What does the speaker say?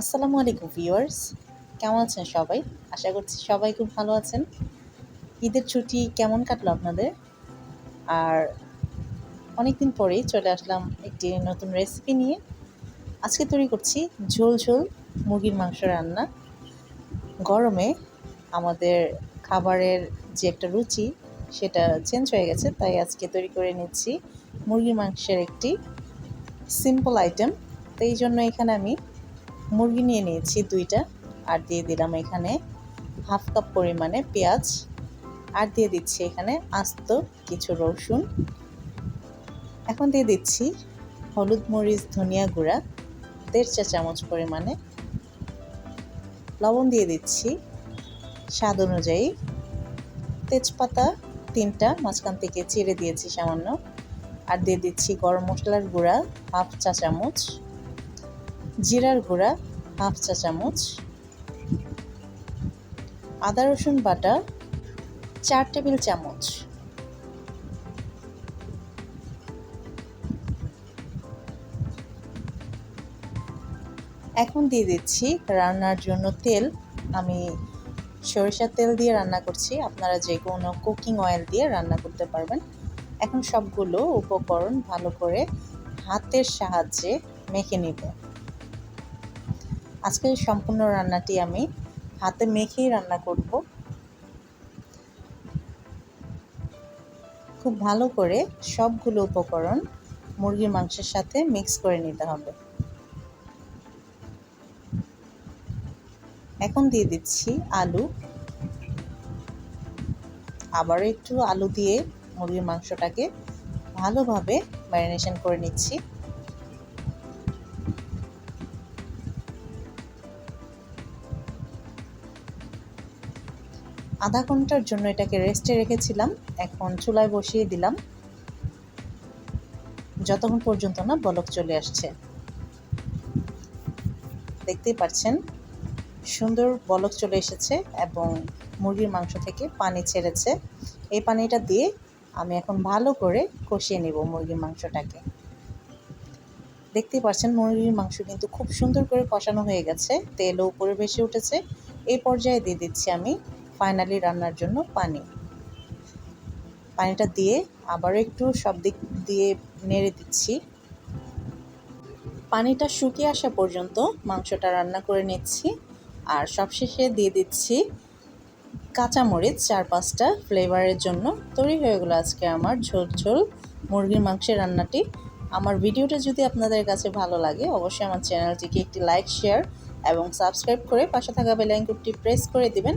আসসালামু আলাইকুম ভিউয়ার্স। কেমন আছেন সবাই? আশা করছি সবাই খুব ভালো আছেন। ঈদের ছুটি কেমন কাটলো আপনাদের? আর অনেকদিন পরেই চলে আসলাম একটি নতুন রেসিপি নিয়ে। আজকে তৈরি করছি ঝোল ঝোল মুরগির মাংস রান্না। গরমে আমাদের খাবারের যে একটা রুচি, সেটা চেঞ্জ হয়ে গেছে, তাই আজকে তৈরি করে নিচ্ছি মুরগির মাংসের একটি সিম্পল আইটেম তো এই জন্য এখানে আমি মুরগি নিয়ে নিয়েছি দুইটা, আর দিয়ে দিলাম এখানে হাফ কাপ পরিমাণে পেঁয়াজ, আর দিয়ে দিচ্ছি এখানে আস্ত কিছু রসুন। এখন দিয়ে দিচ্ছি হলুদ মরিচ, ধনিয়া গুঁড়া, দেড় চা চামচ পরিমাণে। লবণ দিয়ে দিচ্ছি স্বাদ অনুযায়ী। তেজপাতা তিনটা, মাঝখান থেকে চিড়ে দিয়েছি সামান্য। আর দিয়ে দিচ্ছি গরম মশলার গুঁড়া, হাফ চা চামচ। জিরার গুঁড়া, হাফ চা চামচ, আদা রসুন বাটা, চার টেবিল চামচ। এখন দিয়ে দিচ্ছি রান্নার জন্য তেল। আমি সরিষার তেল দিয়ে রান্না করছি। আপনারা যে কোনো কুকিং অয়েল দিয়ে রান্না করতে পারবেন। এখন সবগুলো উপকরণ ভালো করে হাতের সাহায্যে মেখে নিব আজকের সম্পূর্ণ রান্নাটি আমি হাতে মেখেই রান্না করব। খুব ভালো করে সবগুলো উপকরণ মুরগির মাংসের সাথে মিক্স করে নিতে হবে। এখন দিয়ে দিচ্ছি আলু। আবারও একটু আলু দিয়ে মুরগির মাংসটাকে ভালোভাবে ম্যারিনেশন করে নিচ্ছি। আধা ঘণ্টার জন্য এটাকে রেস্টে রেখেছিলাম। এখন চুলায় বসিয়ে দিলাম। যতক্ষণ পর্যন্ত না বলক চলে আসছে। দেখতেই পাচ্ছেন, সুন্দর বলক চলে এসেছে এবং মুরগির মাংস থেকে পানি ছেড়েছে। এই পানিটা দিয়ে আমি এখন ভালো করে কষিয়ে নেব মুরগির মাংসটাকে। দেখতেই পাচ্ছেন, মুরগির মাংস কিন্তু খুব সুন্দর করে কষানো হয়ে গেছে। তেলও উপরে ভেসে উঠেছে। এই পর্যায়ে দিয়ে দিচ্ছি আমি ফাইনালি রান্নার জন্য পানি। পানিটা দিয়ে আবারও একটু সব দিক দিয়ে নেড়ে দিচ্ছি। পানিটা শুকিয়ে আসা পর্যন্ত মাংসটা রান্না করে নিচ্ছি আর সবশেষে দিয়ে দিচ্ছি কাঁচামরিচ চার পাঁচটা ফ্লেভারের জন্য। তৈরি হয়ে গেলো আজকে আমার ঝোল ঝোল মুরগির মাংসের রান্নাটি। আমার ভিডিওটা যদি আপনাদের কাছে ভালো লাগে অবশ্যই আমার চ্যানেলটিকে একটি লাইক, শেয়ার এবং সাবস্ক্রাইব করে পাশে থাকা বেলাইকনটি প্রেস করে দিবেন।